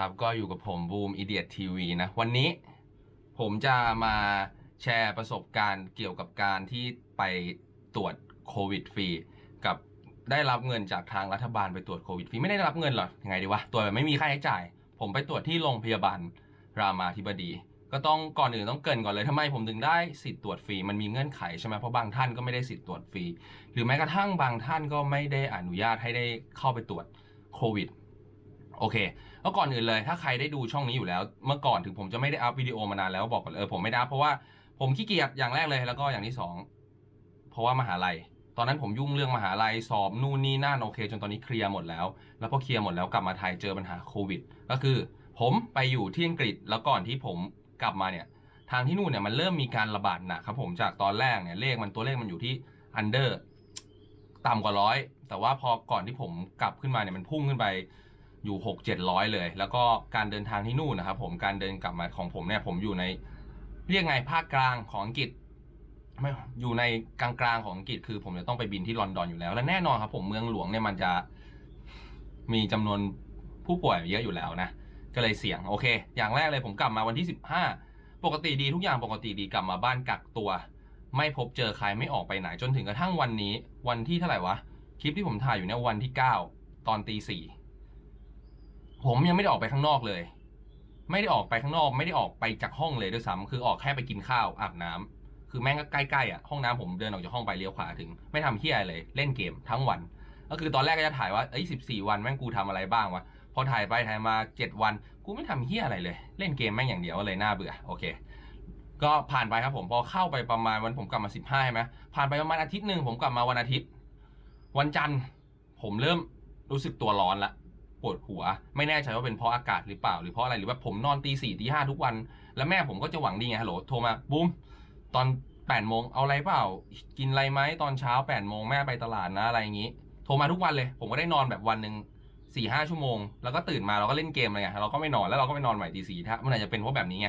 ครับ ก็อยู่กับผมบูม Idiot TV นะ วันนี้ผมจะมาแชร์ประสบการณ์เกี่ยวกับการที่ไปตรวจโควิดฟรีกับได้รับเงินจากทางรัฐบาลไปตรวจโควิดฟรีไม่ได้รับเงินหรอกยังไงดีวะตรวจแบบไม่มีค่าใช้จ่าย ผมไปตรวจที่โรงพยาบาลรามาธิบดี ก็ต้องก่อนอื่นต้องเกินก่อนเลยทำไมผมถึงได้สิทธิ์ตรวจฟรีมันมีเงื่อนไขใช่ไหมเพราะบางท่านก็ไม่ได้สิทธิ์ตรวจฟรีหรือแม้กระทั่งบางท่านก็ไม่ได้อนุญาตให้ได้เข้าไปตรวจโควิดโอเค แล้วก่อนอื่นเลยถ้าใครได้ดูช่องนี้อยู่แล้ว เมื่อก่อนถึงผมจะไม่ได้อัพวิดีโอมานานแล้วบอกก่อนเลยเออผมไม่ได้อัพเพราะว่าผมขี้เกียจอย่างแรกเลยแล้วก็อย่างที่สองเพราะว่ามหาลัย ตอนนั้นผมยุ่งเรื่องมหาลัยสอบนู่นนี่นั่นโอเค จนตอนนี้เคลียร์หมดแล้ว แล้วพอเคลียร์หมดแล้วกลับมาไทยเจอปัญหาโควิด ก็คือ ผมไปอยู่ที่อังกฤษแล้วก่อนที่ผมกลับมาเนี่ยทางที่นู่นเนี่ยมันเริ่มมีการระบาดหนักครับผมจากตอนแรกเนี่ยเลขมันตัวเลขมันอยู่ที่ under ต่ำกว่าร้อยแต่ว่าพอก่อนที่ผมกลับขึ้นมาเนี่ยมันพุ่งขึ้นไป อยู่หกเจ็ดร้อยเลย แล้วก็การเดินทางที่นู่นนะครับผมการเดินกลับมาของผมเนี่ยผมอยู่ในเรียกไงภาคกลางของอังกฤษไม่อยู่ในกลางกลางของอังกฤษคือ ผมจะต้องไปบินที่ลอนดอนอยู่แล้ว และแน่นอนครับผมเมืองหลวงเนี่ยมันจะมีจำนวนผู้ป่วยเยอะอยู่แล้วนะก็เลยเสี่ยงโอเค อย่างแรกเลยผมกลับมาวันที่ 15 ปกติดีทุกอย่างปกติดีกลับมาบ้านกักตัว ไม่พบเจอใครไม่ออกไปไหนจนถึงกระทั่งวันนี้ วันที่เท่าไหร่วะคลิปที่ผมถ่ายอยู่เนี่ยวันที่ 9 ตอนตีสี่ ผมยังไม่ได้ออกไปข้างนอกเลย ไม่ได้ออกไปข้างนอก ไม่ได้ออกไปจากห้องเลยด้วยซ้ำคือออกแค่ไปกินข้าวอาบน้ำคือแม่งก็ใกล้ๆอะห้องน้ำผมเดินออกจากห้องไปเลี้ยวขวาถึง ไม่ทำเฮียอะไรเลย เล่นเกมทั้งวัน ก็คือตอนแรกก็จะถ่ายว่าเอ้ยสิบสี่วันแม่งกูทำอะไรบ้างวะพอถ่ายไปถ่ายมาเจ็ดวันกูไม่ทำเฮียอะไรเลย เล่นเกมแม่งอย่างเดียวเลยน่าเบื่อโอเค ก็ผ่านไปครับผมพอเข้าไปประมาณวันผมกลับมาสิบห้าใช่ไหมผ่านไปประมาณอาทิตย์หนึ่งผมกลับมาวันอาทิตย์ วันจันทร์ผมเริ่มรู้สึกตัวร้อนละ ปวดหัว ไม่แน่ใจว่าเป็นเพราะอากาศหรือเปล่าหรือเพราะอะไรหรือว่าผมนอนตีสี่ตีห้าทุกวัน แล้วแม่ผมก็จะหวังดีไงฮัลโหลโทรมาบูมตอนแปดโมงเอาอะไรเปล่า กินอะไรไหมตอนเช้าแปดโมงแม่ไปตลาดนะอะไรอย่างนี้ โทรมาทุกวันเลย ผมก็ได้นอนแบบวันหนึ่งสี่ห้าชั่วโมง แล้วก็ตื่นมาเราก็เล่นเกมอะไรไงเราก็ไม่นอนแล้วเราก็ไม่นอนใหม่ตีสี่ถ้ามันอาจจะเป็นเพราะแบบนี้ไง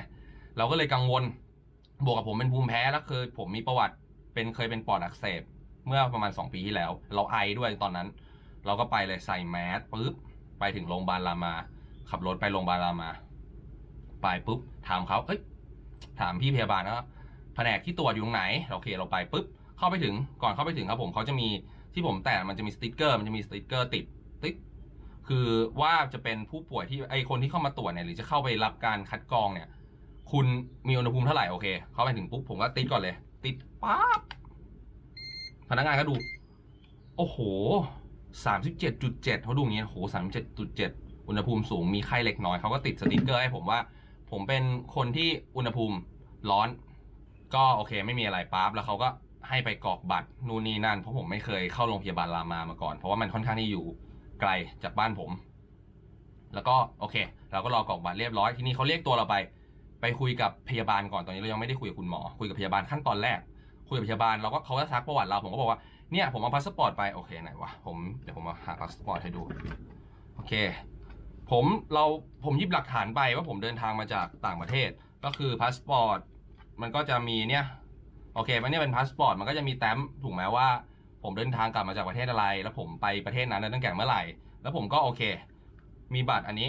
เราก็เลยกังวลบวกกับผมเป็นภูมิแพ้แล้วเคยผมมีประวัติเป็นเคยเป็นปอดอักเสบเมื่อประมาณ 2 ปีที่แล้ว เราไอด้วยตอนนั้น เราก็ไปเลยใส่แมสปุ๊บ ไปถึงโรงพยาบาลรามา ขับรถไปโรงพยาบาลรามา ไปปุ๊บถามเขาเอ้ยถามพี่พยาบาลนะแผนกที่ตรวจอยู่ตรงไหนโอเคเราไปปุ๊บเข้าไปถึงก่อนเข้าไปถึงครับผมเขาจะมีที่ผมแตะมันจะมีสติกเกอร์มันจะมีสติกเกอร์ติดติ๊กคือว่าจะเป็นผู้ป่วยที่ไอคนที่เข้ามาตรวจเนี่ยหรือจะเข้าไปรับการคัดกรองเนี่ย คุณมีอุณหภูมิเท่าไหร่โอเค เข้าไปถึงปุ๊บผมก็ติดก่อนเลย ติดปั๊บพนักงานก็ดู โอ้โห สามสิบเจ็ดจุดเจ็ดเขาดูอย่างเงี้ยโอ้โหสามเจ็ดจุดเจ็ดอุณหภูมิสูงมีไข้เล็กน้อยเขาก็ติดสติกเกอร์ให้ผมว่า ผมเป็นคนที่อุณหภูมิร้อน ก็โอเคไม่มีอะไรปั๊บแล้วเขาก็ให้ไปกรอกบัตรนู่นนี่นั่น เพราะผมไม่เคยเข้าโรงพยาบาลรามามาก่อน เพราะว่ามันค่อนข้างที่อยู่ไกลจากบ้านผม แล้วก็โอเค เราก็รอกรอกบัตรเรียบร้อยทีนี้เขาเรียกตัวเราไป ไปคุยกับพยาบาลก่อนตอนนี้เรายังไม่ได้คุยกับคุณหมอ คุยกับพยาบาลขั้นตอนแรก คุยกับพยาบาลเราก็เขาก็ซักประวัติเราผมก็บอกว่า เนี่ยผมเอาพาสปอร์ตไปโอเคไหนวะผมเดี๋ยวผมมาหาพาสปอร์ตให้ดูโอเค ผมเราผมยิบหลักฐานไปว่าผมเดินทางมาจากต่างประเทศ ก็คือพาสปอร์ตมันก็จะมีเนี่ยโอเคมันเนี่ยเป็นพาสปอร์ตมันก็จะมีแต้มถูกไหมว่า ผมเดินทางกลับมาจากประเทศอะไร แล้วผมไปประเทศนั้นตั้งแต่เมื่อไหร่ แล้วผมก็โอเค มีบัตรอันนี้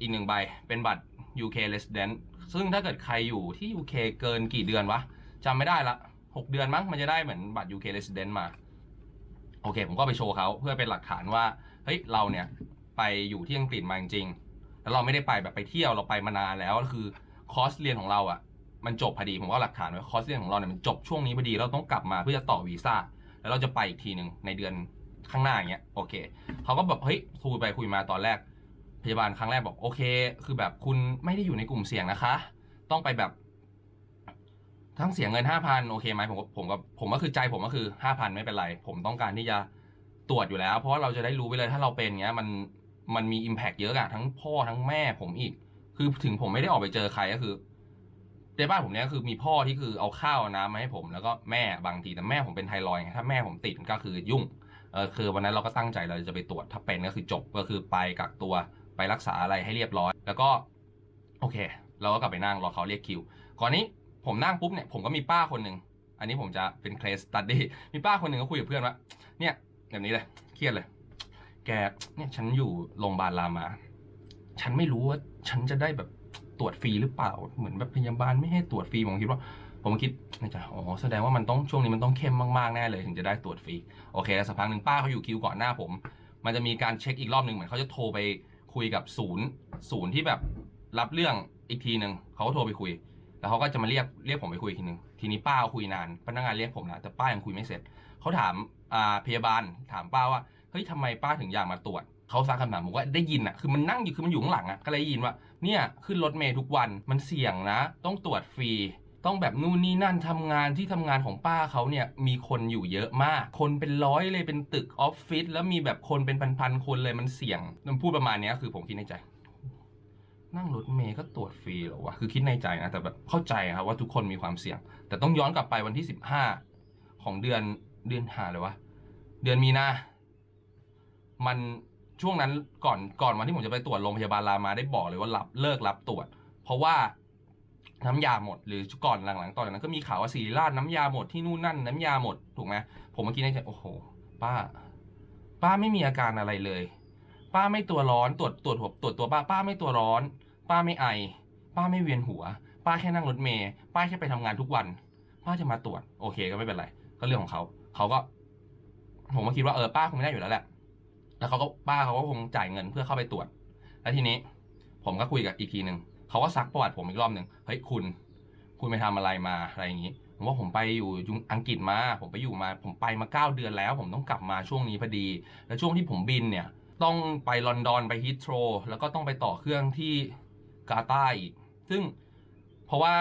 อีกหนึ่งใบเป็นบัตร UK resident ซึ่งถ้าเกิดใครอยู่ที่ UK เกินกี่เดือนวะจำไม่ได้ละหกเดือนมั้งมันจะได้เหมือนบัตร UK resident มา โอเค ผมก็ไปโชว์เขาเพื่อเป็นหลักฐานว่า เฮ้ย เราเนี่ย ไปอยู่ที่อังกฤษมาจริงๆแล้วเราไม่ได้ไปแบบไปเที่ยวเราไปมานานแล้วก็คือคอร์สเรียนของเราอะ่ะ มันจบพอดีผมก็หลักฐานไว้คอร์สเรียนของเราเนี่ยมันจบช่วงนี้พอดีเราต้องกลับมาเพื่อจะต่อวีซ่าแล้วเราจะไปอีกทีหนึ่งในเดือนข้างหน้าอย่างเงี้ยโอเคเขาก็แบบเฮ้ยคุยไปคุยมาตอนแรกพยาบาลครั้งแรกบอกโอเค คือแบบคุณไม่ได้อยู่ในกลุ่มเสี่ยงนะคะ ต้องไปแบบ ทั้งเสียเงินห้าพันโอเคไหมผมก็ผมก็ผมก็คือใจผมก็คือห้าพันไม่เป็นไร ผมต้องการที่จะตรวจอยู่แล้ว เพราะว่าเราจะได้รู้ไปเลยถ้าเราเป็นเงี้ยมันมันมีอิมแพกเยอะอะทั้งพ่อทั้งแม่ผมอีก คือถึงผมไม่ได้ออกไปเจอใครก็คือในบ้านผมเนี้ยคือมีพ่อที่คือเอาข้าวน้ำมาให้ผม แล้วก็แม่บางทีแต่แม่ผมเป็นไทรอยด์ไงถ้าแม่ผมติดก็คือยุ่งเออคือวันนั้นเราก็ตั้งใจเราจะไปตรวจถ้าเป็นก็คือจบก็คือไปกักตัวไปรักษาอะไรให้เรียบร้อย แล้วก็ โอเค เราก็กลับไปนั่งรอเขาเรียกคิวก่อนนี้ ผมนั่งปุ๊บเนี่ยผมก็มีป้าคนหนึ่งอันนี้ผมจะเป็นเคสตัดดี้มีป้าคนหนึ่งก็คุยกับเพื่อนว่าเนี่ยแบบนี้เลยเครียดเลย แกเนี่ยฉันอยู่โรงพยาบาลรามา ฉันไม่รู้ว่าฉันจะได้แบบตรวจฟรีหรือเปล่า เหมือนแบบพยาบาลไม่ให้ตรวจฟรีผมคิดว่า ผมคิดนใจอ๋อแสดงว่ามันต้องช่วงนี้มันต้องเข้มมากๆแน่เลย ถึงจะได้ตรวจฟรีโอเคแล้วสักพักหนึ่งป้าเขาอยู่คิวก่อนหน้าผม มันจะมีการเช็คอีกรอบหนึ่งเหมือนเขาจะโทรไปคุยกับศูนย์ ศูนย์ที่แบบรับเรื่องอีกทีหนึ่งเขาก็โทรไปคุย แล้วเขาก็จะมาเรียกเรียกผมไปคุยทีนึงทีนี้ป้าคุยนานพนักงานเรียกผมนะแต่ป้ายังคุยไม่เสร็จเขาถามอ่าพยาบาลถามป้าว่าเฮ้ยทำไมป้าถึงอยากมาตรวจเขาซักคำถามผมก็ได้ยินอะคือมันนั่งอยู่คือมันอยู่ข้างหลังอะก็เลยได้ยินว่าเนี่ยขึ้นรถเมย์ทุกวันมันเสี่ยงนะ ต้องตรวจฟรีต้องแบบนู่นนี่นั่นทำงานที่ทำงานของป้าเขาเนี่ยมีคนอยู่เยอะมาก คนเป็นร้อยเลยเป็นตึกออฟฟิศแล้วมีแบบคนเป็นพันๆคนเลยมันเสี่ยงมันพูดประมาณนี้คือผมคิดในใจ นั่งรถเมย์ก็ตรวจฟรีหรอวะ คือคิดในใจนะ แต่แบบเข้าใจครับว่าทุกคนมีความเสี่ยง แต่ต้องย้อนกลับไปวันที่สิบห้าของเดือนเดือนหาเลยวะ เดือนมีนา มันช่วงนั้นก่อนก่อนวันที่ผมจะไปตรวจโรงพยาบาลรามาได้บอกเลยว่ารับเลิกรับตรวจ เพราะว่าน้ำยาหมดหรือก่อนหลังๆตอนนั้นก็มีข่าวว่าศิริราชน้ำยาหมดที่นู่นนั่นน้ำยาหมดถูกไหมผมเมื่อกี้ในใจโอ้โห ป้า ป้าไม่มีอาการอะไรเลย ป้าไม่ตัวร้อนตรวจตรวจหัวตรวจตัวป้าป้าไม่ตัวร้อน ป้าไม่ไอ ป้าไม่เวียนหัว ป้าแค่นั่งรถเมย์ป้าแค่ไปทำงานทุกวัน ป้าจะมาตรวจ โอเคก็ไม่เป็นไร ก็เรื่องของเขา เขาก็ ผมก็คิดว่าเออป้าคงไม่ได้อยู่แล้วแหละ แล้วเขาก็ป้าเขาก็คงจ่ายเงินเพื่อเข้าไปตรวจ แล้วทีนี้ ผมก็คุยกับอีกทีหนึ่งเขาก็ซักประวัติผมอีกรอบหนึ่งเฮ้ยคุณ คุณไปทำอะไรมาอะไรอย่างนี้ผมว่าผมไปอยู่อังกฤษมา ผมไปอยู่มา ผมไปมาเก้าเดือนแล้ว ผมต้องกลับมาช่วงนี้พอดี แล้วช่วงที่ผมบินเนี่ย ต้องไปลอนดอนไปฮิตโตรแล้วก็ต้องไปต่อเครื่องที่ กาตาร์อีก ซึ่งเพราะว่า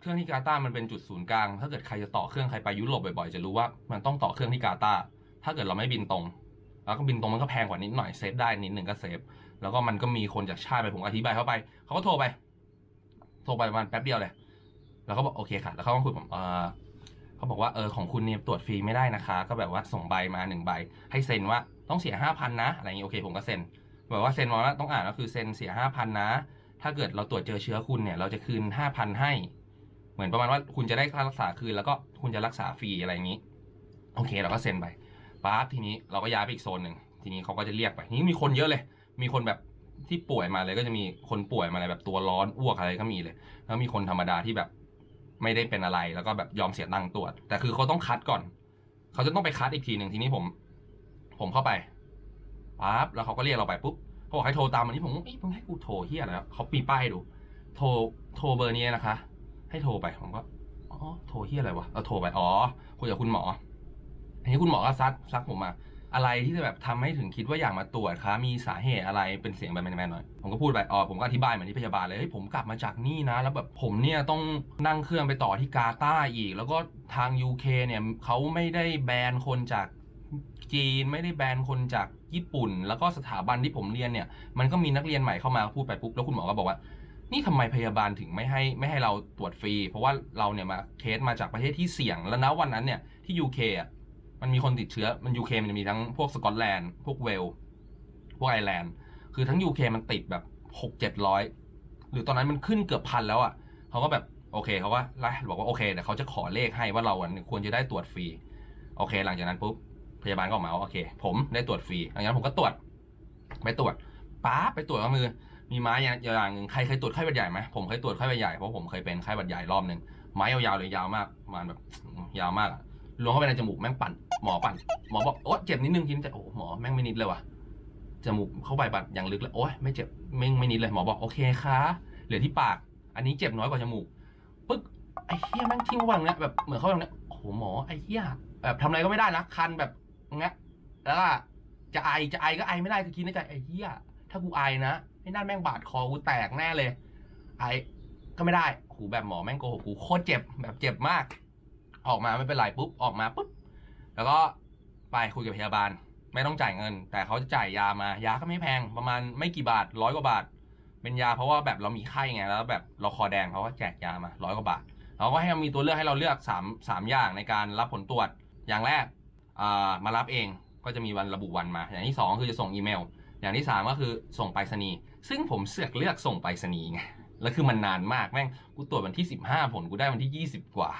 เครื่องที่กาตาร์มันเป็นจุดศูนย์กลาง ถ้าเกิดใครจะต่อเครื่องใครไปยุโรปบ่อยๆ จะรู้ว่ามันต้องต่อเครื่องที่กาตาร์ถ้าเกิดเราไม่บินตรง แล้วก็บินตรงมันก็แพงกว่านิดหน่อยเซฟได้นิดหนึ่งก็เซฟ แล้วก็มันก็มีคนจากชาติไปผมอธิบายเข้าไป เขาก็โทรไป โทรไปประมาณแป๊บเดียวเลย แล้วก็บอกโอเคค่ะ แล้วเขาก็คุยผมเออเขาบอกว่าเออของคุณเนี่ยตรวจฟรีไม่ได้นะคะ ก็แบบว่าส่งใบมาหนึ่งใบ ให้เซ็นว่าต้องเสียห้าพันนะ อะไรอย่างนี้โอเคผมก็เซ็น แบบว่าเซ็นมาว่าต้องอ่านก็คือเซ็นเสียห้าพันนะ ถ้าเกิดเราตรวจเจอเชื้อคุณเนี่ย เราจะคืนห้าพันให้ เหมือนประมาณว่าคุณจะได้ค่ารักษาคืนแล้วก็คุณจะรักษาฟรีอะไรอย่างนี้ โอเค เราก็เซ็นไปปั๊บทีนี้เราก็ย้ายไปอีกโซนหนึ่งทีนี้เขาก็จะเรียกไปทีนี้มีคนเยอะเลย มีคนแบบที่ป่วยมาเลยก็จะมีคนป่วยมาอะไรแบบตัวร้อนอ้วกอะไรก็มีเลย แล้วมีคนธรรมดาที่แบบไม่ได้เป็นอะไรแล้วก็แบบยอมเสียตังค์ตรวจ แต่คือเขาต้องคัดก่อน เขาจะต้องไปคัดอีกทีหนึ่งทีนี้ผม ผมเข้าไปปั๊บแล้วเขาก็เรียกเราไปปุ๊บ เขาบอกให้โทรตามอันนี้ผมเอ้ยมึงให้กูโทรเฮียอะไรวะเขาปีป้ายให้ดู โทรโทรเบอร์นี้นะคะ ให้โทรไปผมก็อ๋อโทรเฮียอะไรวะเราโทรไปอ๋อคุยกับคุณหมอทีนี้คุณหมอก็ซักซักผมมา อะไรที่จะแบบทำให้ถึงคิดว่าอยากมาตรวจคะมีสาเหตุอะไรเป็นเสียงแบบแมนๆหน่อยผมก็พูดไปอ๋อผมก็อธิบายเหมือนที่พยาบาลเลยเฮ้ยผมกลับมาจากนี่นะ แล้วแบบผมเนี่ยต้องนั่งเครื่องไปต่อที่กาตาร์อีก แล้วก็ทาง UK เนี่ยเขาไม่ได้แบนคนจากจีนไม่ได้แบนคนจาก ญี่ปุ่น แล้วก็สถาบันที่ผมเรียนเนี่ยมันก็มีนักเรียนใหม่เข้ามาพูดไปปุ๊บแล้วคุณหมอก็บอกว่า นี่ทำไมพยาบาลถึงไม่ให้ไม่ให้เราตรวจฟรี เพราะว่าเราเนี่ยมาเคสมาจากประเทศที่เสี่ยง แล้วนะวันนั้นเนี่ยที่ UK อะมันมีคนติดเชื้อมันยูเคมันจะมีทั้งพวกสกอตแลนด์พวกเวลพวกไอร์แลนด์คือทั้งยูเคมันติดแบบหกเจ็ดร้อยหรือตอนนั้นมันขึ้นเกือบพันแล้วอะเขาก็แบบโอเคเขาว่าไล่บอกว่าโอเคเดี๋ยวเขาจะขอเลขให้ว่าเราอะควรจะได้ตรวจฟรีโอเค หลังจากนั้นปุ๊บ พยาบาลก็ออกมาว่าโอเค ผมได้ตรวจฟรีหลังจากนั้นผมก็ตรวจไปตรวจป๊าไปตรวจก็มือ มีไม้อย่างอย่างหนึ่งใครเคยตรวจไข้หวัดใหญ่ไหมผมเคยตรวจไข้หวัดใหญ่เพราะผมเคยเป็นไข้หวัดใหญ่รอบหนึ่งไม้ยาวๆเลยยาวมากประมาณแบบยาวมากอะล้วงเข้าไปในจมูกแม่งปั่นหมอปั่นหมอบอกโอ๊ยเจ็บนิดนึงทีนี้แต่โอ้หมอแม่งไม่นิดเลยว่ะจมูกเข้าไปปั่นอย่างลึกเลยโอ๊ยไม่เจ็บแม่งไม่นิดเลยหมอบอกโอเคค่ะเหลือที่ปาก อันนี้เจ็บน้อยกว่าจมูกปึ๊กไอ้เหี้ยแม่งทิ้งวังเนี้ยแบบเหมือนเขาแบบเนี้ยโอ้โหหมอไอ้เหี้ยแบบทำอะไรก็ไม่ได้นะคันแบบ งี้ยแล้วก็จะไอจะไอก็ไอไม่ได้คือคิดในใจไอ้เหี้ยถ้ากูไอนะไอ้นั่นแม่งบาดคอกูแตกแน่เลย ไอก็ไม่ได้โอ้โหแบบหมอแม่งโกหกกูโคตรเจ็บแบบเจ็บมาก ออกมาไม่เป็นไรปุ๊บออกมาปุ๊บแล้วก็ไปคุยกับพยาบาล ไม่ต้องจ่ายเงิน แต่เขาจะจ่ายยามายาก็ไม่แพงประมาณไม่กี่บาทร้อยกว่าบาท เป็นยาเพราะว่าแบบเรามีไข้ไงแล้ว แบบเราคอแดงเขาก็แจกยามาร้อยกว่าบาทเราก็ให้มีตัวเลือกให้เราเลือก3ามสามอย่างในการรับผลตรวจอย่างแรก มารับเองก็จะมีวันระบุวันมา อย่างที่สองคือจะส่งอีเมล อย่างที่สามก็คือส่งไปรษณีย์ซึ่งผมเสือกเลือกส่งไปรษณีย์ไงแล้วคือมันนานมากแม่งกูตรวจวันที่ 15 ผลกูได้วันที่ 20 กว่า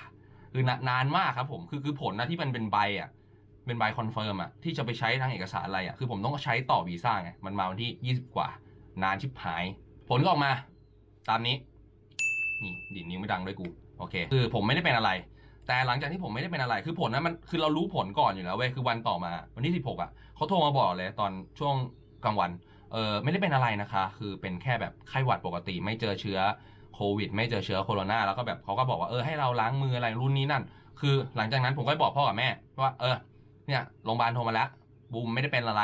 คือนานานมากครับผมคือคือผลนะที่มันเป็นใบอะเป็นใบคอนเฟิร์มอะที่จะไปใช้ทางเอกสารอะไรอะคือผมต้องใช้ต่อวีซ่าไงมันมาวันที่ 20 กว่า นานชิบหาย ผลก็ออกมา ตามนี้นี่ดีดนิ้วไม่ดังด้วยกูโอเค คือผมไม่ได้เป็นอะไร แต่หลังจากที่ผมไม่ได้เป็นอะไรคือผลนั้นมันคือเรารู้ผลก่อนอยู่แล้วเว้ยคือวันต่อมา วันที่ 16อะเขาโทรมาบอกเลยตอนช่วงกลางวันเออไม่ได้เป็นอะไรนะคะ คือเป็นแค่แบบไข้หวัดปกติ ไม่เจอเชื้อโควิด ไม่เจอเชื้อโคโรนาแล้วก็แบบเขาก็บอกว่าเออให้เราล้างมืออะไรรุ่นนี้นั่น คือหลังจากนั้นผมก็บอกพ่อกับแม่ว่าเออเนี่ยโรงพยาบาลโทรมาแล้วบูมไม่ได้เป็นอะไร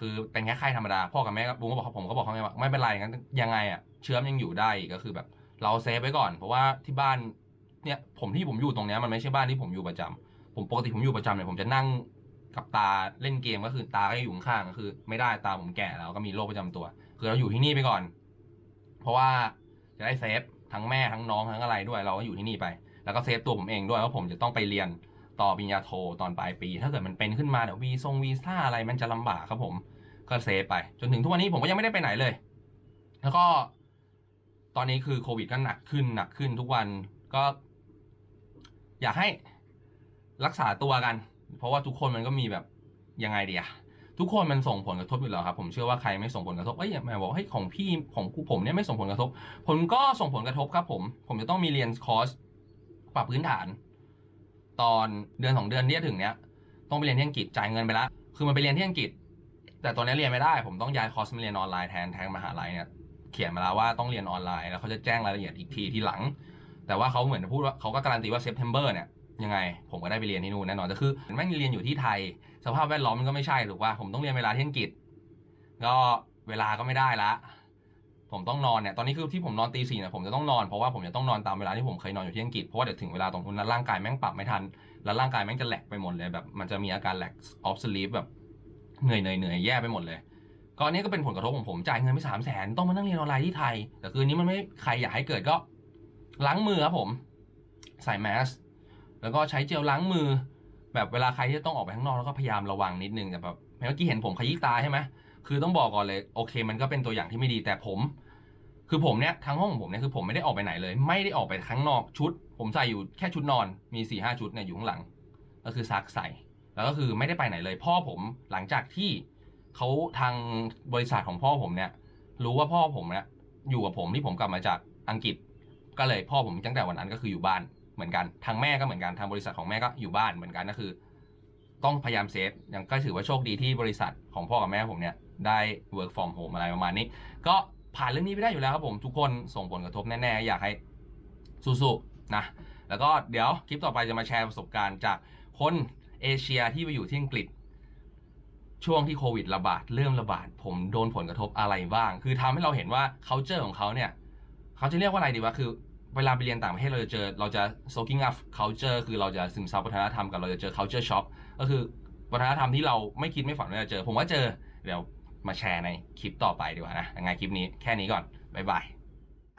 คือเป็นแค่ไข้ธรรมดาพ่อกับแม่ก็บูมก็บอกผมก็บอกเขาไงว่าไม่เป็นไรงั้นยังไงอะเชื้อมยังอยู่ได้กก็คือแบบเราเซฟไว้ก่อน เพราะว่าที่บ้าน เนี่ยผมที่ผมอยู่ตรงเนี้ยมันไม่ใช่บ้านที่ผมอยู่ประจำผมปกติผมอยู่ประจำเนี่ยผมจะนั่งกับตาเล่นเกมก็คือตาก็อยู่ข้างๆก็คือ ไม่ได้ตาผมแก่แล้วก็มีโรคประจำตัว คือเราอยู่ที่นี่ไปก่อน เพราะว่าจะได้เซฟทั้งแม่ทั้งน้องทั้งอะไรด้วยเราก็อยู่ที่นี่ไป แล้วก็เซฟตัวผมเองด้วยว่าผมจะต้องไปเรียนต่อปริญญาโทตอนปลายปี ถ้าเกิดมันเป็นขึ้นมาเดี๋ยววีซงวีซ่าอะไรมันจะลำบากครับผม ก็เซฟไป จนถึงทุกวันนี้ผมก็ยังไม่ได้ไปไหนเลย แล้วก็ ตอนนี้คือโควิดก็หนักขึ้นหนักขึ้นทุกวันก็ อยากให้รักษาตัวกัน เพราะว่าทุกคนมันก็มีแบบยังไงเดียทุกคนมันส่งผลกระทบอยู่แล้วครับ ผมเชื่อว่าใครไม่ส่งผลกระทบเอ้ยแม่บอกเฮ้ยของพี่ของกูผมเนี่ยไม่ส่งผลกระทบ ผมก็ส่งผลกระทบครับ ผม ผมจะต้องมีเรียนคอร์สปรับพื้นฐาน ตอนเดือนสองเดือนที่จะถึงเนี้ยต้องไปเรียนที่อังกฤษจ่ายเงินไปล้วคือมันไปเรียนที่อังกฤษ แต่ตอนนี้เรียนไม่ได้ ผมต้องย้ายคอร์สมาเรียนออนไลน์แทนแทางมหาลัยเนี่ยเขียนมาแล้วว่าต้องเรียนออนไลน์แล้วเขาจะแจ้งรายละเอียดอีกทีที่หลัง แต่ว่าเขาเหมือนพูดว่าเขาก็การันตีว่าเซปเทมเบอร์เนี่ยยังไง ผมก็ได้ไปเรียนที่นู่นแน่นอนแต่คือแม่งเรียนอยู่ที่ไทย สภาพแวดล้อมมันก็ไม่ใช่ถูกป่ะผมต้องเรียนเวลาที่อังกฤษก็เวลาก็ไม่ได้ละ ผมต้องนอนเนี่ยตอนนี้คือที่ผมนอนตีสี่เนี่ยผมจะต้องนอนเพราะว่าผมจะต้องนอนตามเวลาที่ผมเคยนอนอยู่ที่อังกฤษเพราะว่าเดี๋ยวถึงเวลาตรงนู้นแล้วร่างกายแม่งปรับไม่ทัน แล้วร่างกายแม่งจะแหลกไปหมดเลยแบบ มันจะมีอาการแหลกออฟสลีปแบบเหนื่อยเหนื่อยเหนื่อยแย่ไปหมดเลยก็อันนี้ก็เป็นผลกระทบของผมจ่ายเงินไปสามแสนต้องมานั่งเรียนออนไลน์ที่ไทยแต่คืนนี้มันไม่ใครอยากให้เกิดก็ ล้างมือครับผม ใส่แมสแล้วก็ใช้เจลล้างมือ แบบเวลาใครที่ต้องออกไปข้างนอกแล้วก็พยายามระวังนิดนึงแต่แบบเมื่อกี้เห็นผมขยี้ตาใช่ไหมคือต้องบอกก่อนเลยโอเค มันก็เป็นตัวอย่างที่ไม่ดีแต่ผม คือผมเนี่ยทั้งห้องของผมเนี่ยคือผมไม่ได้ออกไปไหนเลย ไม่ได้ออกไปข้างนอกชุด ผมใส่อยู่แค่ชุดนอนมีสี่ห้าชุดเนี่ยอยู่ข้างหลัง ก็คือซักใส่ แล้วก็คือไม่ได้ไปไหนเลยพ่อผมหลังจากที่เขาทางบริษัทของพ่อผมเนี่ย รู้ว่าพ่อผมเนี่ยอยู่กับผมที่ผมกลับมาจากอังกฤษ ก็เลยพ่อผมตั้งแต่วันนั้นก็คืออยู่บ้านเหมือนกันทางแม่ก็เหมือนกันทางบริษัทของแม่ก็อยู่บ้านเหมือนกันก็คือ ต้องพยายามเซฟยังก็ถือว่าโชคดีที่บริษัทของพ่อกับแม่ผมเนี่ยได้ work from home อะไรประมาณนี้ ก็ผ่านเรื่องนี้ไปได้อยู่แล้วครับผมทุกคนส่งผลกระทบแน่ๆอยากให้สู้ๆนะแล้วก็เดี๋ยวคลิปต่อไปจะมาแชร์ประสบการณ์จากคนเอเชียที่ไปอยู่ที่อังกฤษ ช่วงที่โควิดระบาดเริ่มระบาด ผมโดนผลกระทบอะไรบ้าง คือทำให้เราเห็นว่า culture ของเขาเนี่ยเขาจะเรียกว่าอะไรดีวะคือ เวลาไปเรียนต่างประเทศเราจะเจอเราจะ soaking up culture คือเราจะซึมซับวัฒนธรรมกันเราจะเจอ culture shock ก็คือวัฒนธรรมที่เราไม่คิดไม่ฝันว่าจะเจอ ผมว่าเจอเดี๋ยวมาแชร์ในคลิปต่อไปดีกว่านะยังไงคลิปนี้แค่นี้ก่อนบ๊ายบาย